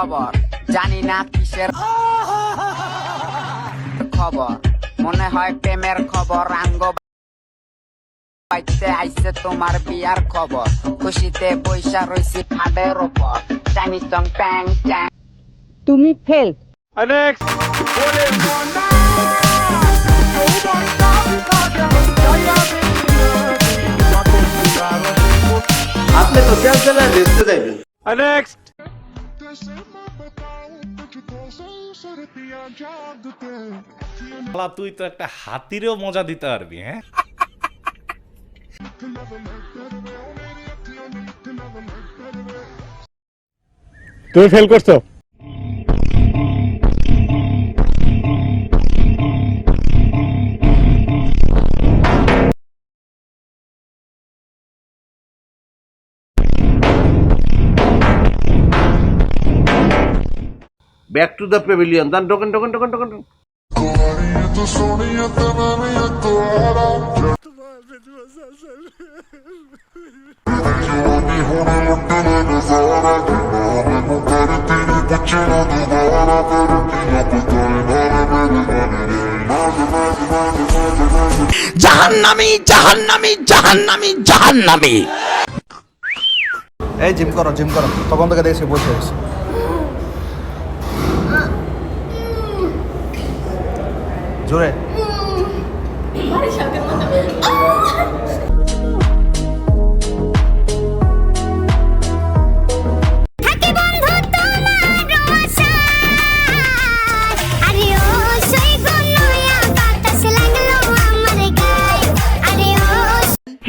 খবর? জানি না কিসের খবর। মনে হয় প্রেমের খবর আঙ্গ পাইতে আইছে তোমার বিয়ার খবর। খুশিতে পয়সা রইছি খাটের ওপর। চাইনি চং প্যাং চ্যাং তুমি ফেল। আপনি তো ক্যান্সেলার বেচতে যাইবেন। শালা তুই তো একটা হাতিরও মজা দিতে পারবি হ্যাঁ? তুমি ফেল করছ? ব্যাক টু দ্য পেভিলিয়ন দান ঢোকেন ঢোকেন ঢোকেন ঢোকেন। জাহান্নামি জাহান্নামি জাহান্নামি জাহান্নামি। এই জিম করো জিম করো। তখন থেকে দেখছি বসে আছে। ও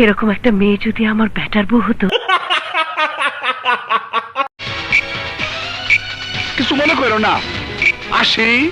এরকম একটা মেয়ে যদি আমার ব্যাটার বউ হতো। কিছু মনে করো না। আসি।